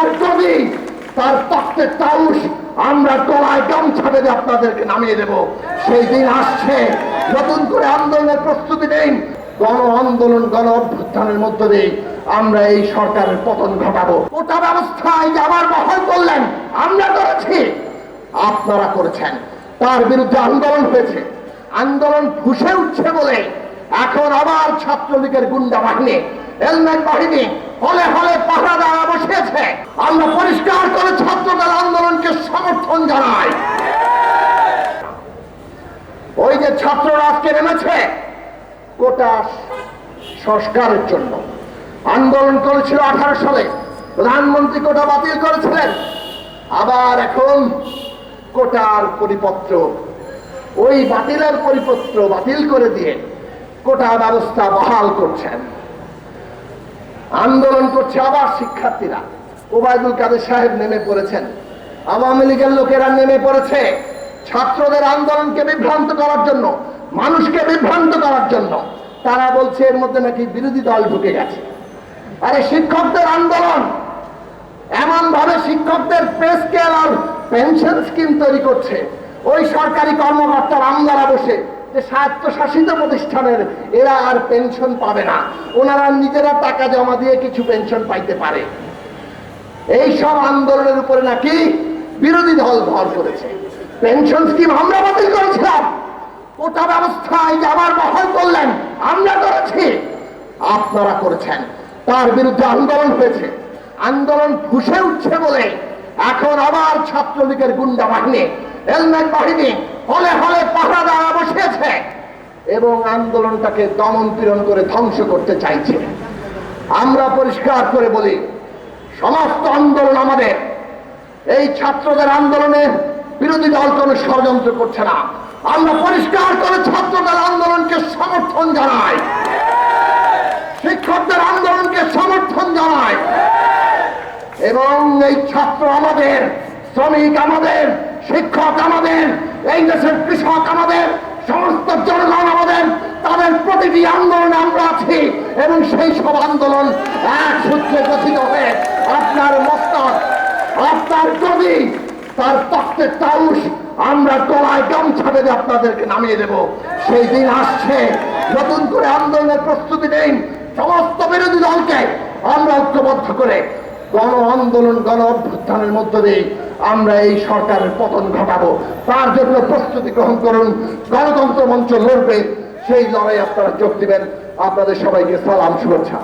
আপনার যদি তার তাউস আমরা গলায় গামছা বেঁধে আপনাদেরকে নামিয়ে দেব। সেই দিন আসছে, নতুন করে আন্দোলনের প্রস্তুতি নেই, গণ আন্দোলন, গণ অভ্যুত্থানের মধ্য দিয়ে আমরা এই সরকারের পতন ঘটাবো। ব্যবস্থায় বহল করলেন, আমরা করেছি, আপনারা করেছেন। তার বিরুদ্ধে আন্দোলন হয়েছে, আন্দোলন ফুসে উঠছে বলে এখন আবার ছাত্রলীগের গুন্ডা বাহিনী হেলমেট বাহিনী হলে হলে পাহারা দেওয়া বসিয়েছে। আমরা পরিষ্কার করে ছাত্রদল আন্দোলনকে সমর্থন জানাই। ওই যে ছাত্ররা আজকে নেমেছে, কোটা সংস্কারের জন্য। আন্দোলন করেছিল আঠারো সালে। প্রধানমন্ত্রী কোটা বাতিল করেছিলেন। আবার এখন কোটার পরিপত্র। ওই বাতিলের পরিপত্র বাতিল করে দিয়ে কোটা ব্যবস্থা বহাল করছেন। আন্দোলন করছে আবার শিক্ষার্থীরা। ওবায়দুল কাদের সাহেব নেমে পড়েছেন। আওয়ামী লীগের লোকেরা নেমে পড়েছে। ছাত্রদের আন্দোলনকে বিভ্রান্ত করার জন্য, মানুষকে বিভ্রান্ত করার জন্য। তারা বলছে এর মধ্যে নাকি বিরোধী দল ঢুকে গেছে। আরে শিক্ষকদের আন্দোলন! এমন ভাবে শিক্ষকদের পে স্কেল আর পেনশন স্কিম তৈরি করছে। ওই সরকারি কর্মকর্তার আমলারা বসে যে স্বায়ত্তশাসিত প্রতিষ্ঠানের, এরা আর পেনশন পাবে না। ওনারা নিজেরা টাকা জমা দিয়ে কিছু পেনশন পাইতে পারে। এই সব আন্দোলনের উপরে নাকি বিরোধী দল ভর করেছে। পেনশন স্কিম আমরা বাতিল করেছিলাম। কোটা ব্যবস্থায় যে আবার বহাল করলেন, আমরা করেছি। আপনারা করেছেন। তার বিরুদ্ধে আন্দোলন হয়েছে। আন্দোলন ফুসে উঠছে বলে এখন আবার ছাত্রলীগের গুন্ডা বাহিনী, হেলমেট বাহিনী, হলে হলে পাহারা দেওয়া বসিয়েছে এবং আন্দোলনটাকে দমন পীড়ন করে ধ্বংস করতে চাইছে। আমরা পরিষ্কার করে বলি, সমস্ত আন্দোলন আমাদের। এই ছাত্রদের আন্দোলনে বিরোধী দল কোনো ষড়যন্ত্র করছে না। আমরা পরিষ্কার করে ছাত্রদের আন্দোলনকে সমর্থন জানাই শিক্ষকদের আন্দোলনকে সমর্থন জানাই এবং এই ছাত্র আমাদের, শ্রমিক আমাদের, শিক্ষক আমাদের, এই দেশের কৃষক আমাদের, সমস্ত জনগণ আমাদের, তাদের প্রতিটি আন্দোলনে আমরা আছি এবং সেই সব আন্দোলন এক সূত্রে গঠিত হয়ে আপনার মস্তক, আপনার যদি তার তত্ত্বের তাউস আমরা গলায় গামছা বেঁধে আপনাদেরকে নামিয়ে দেব। সেই দিন আসছে, নতুন করে আন্দোলনের প্রস্তুতি নেই, সমস্ত বিরোধী দলকে আমরা ঐক্যবদ্ধ করে গণ আন্দোলন, গণ অভ্যুত্থানের মধ্য দিয়ে আমরা এই সরকারের পতন ঘটাবো। তার জন্য প্রস্তুতি গ্রহণ করুন। গণতন্ত্র মঞ্চ লড়বে। সেই লড়াই আপনারা যোগ দিবেন। আপনাদের সবাইকে সালাম, শুভেচ্ছা।